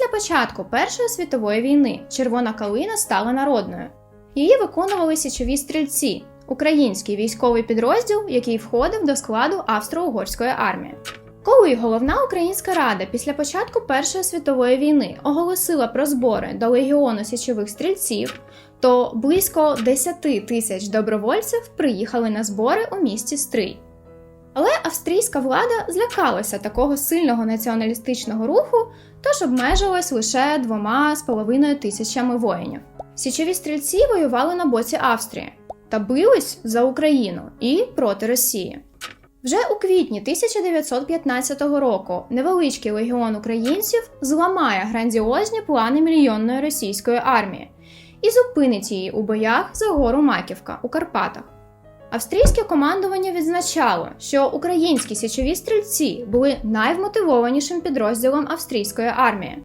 Після початку Першої світової війни Червона калина стала народною. Її виконували січові стрільці, український військовий підрозділ, який входив до складу Австро-Угорської армії. Коли головна українська рада після початку Першої світової війни оголосила про збори до легіону січових стрільців, то близько 10 тисяч добровольців приїхали на збори у місті Стрий. Але австрійська влада злякалася такого сильного націоналістичного руху, тож обмежилась лише двома з половиною тисячами воїнів. Січові стрільці воювали на боці Австрії та бились за Україну і проти Росії. Вже у квітні 1915 року невеличкий легіон українців зламає грандіозні плани мільйонної російської армії і зупинить її у боях за гору Маківка у Карпатах. Австрійське командування відзначало, що українські січові стрільці були найвмотивованішим підрозділом австрійської армії.